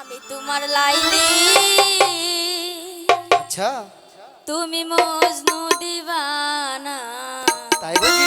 আমি তোমার লাইলি। আচ্ছা। তুমি মজনু দিবানা। তাই বল?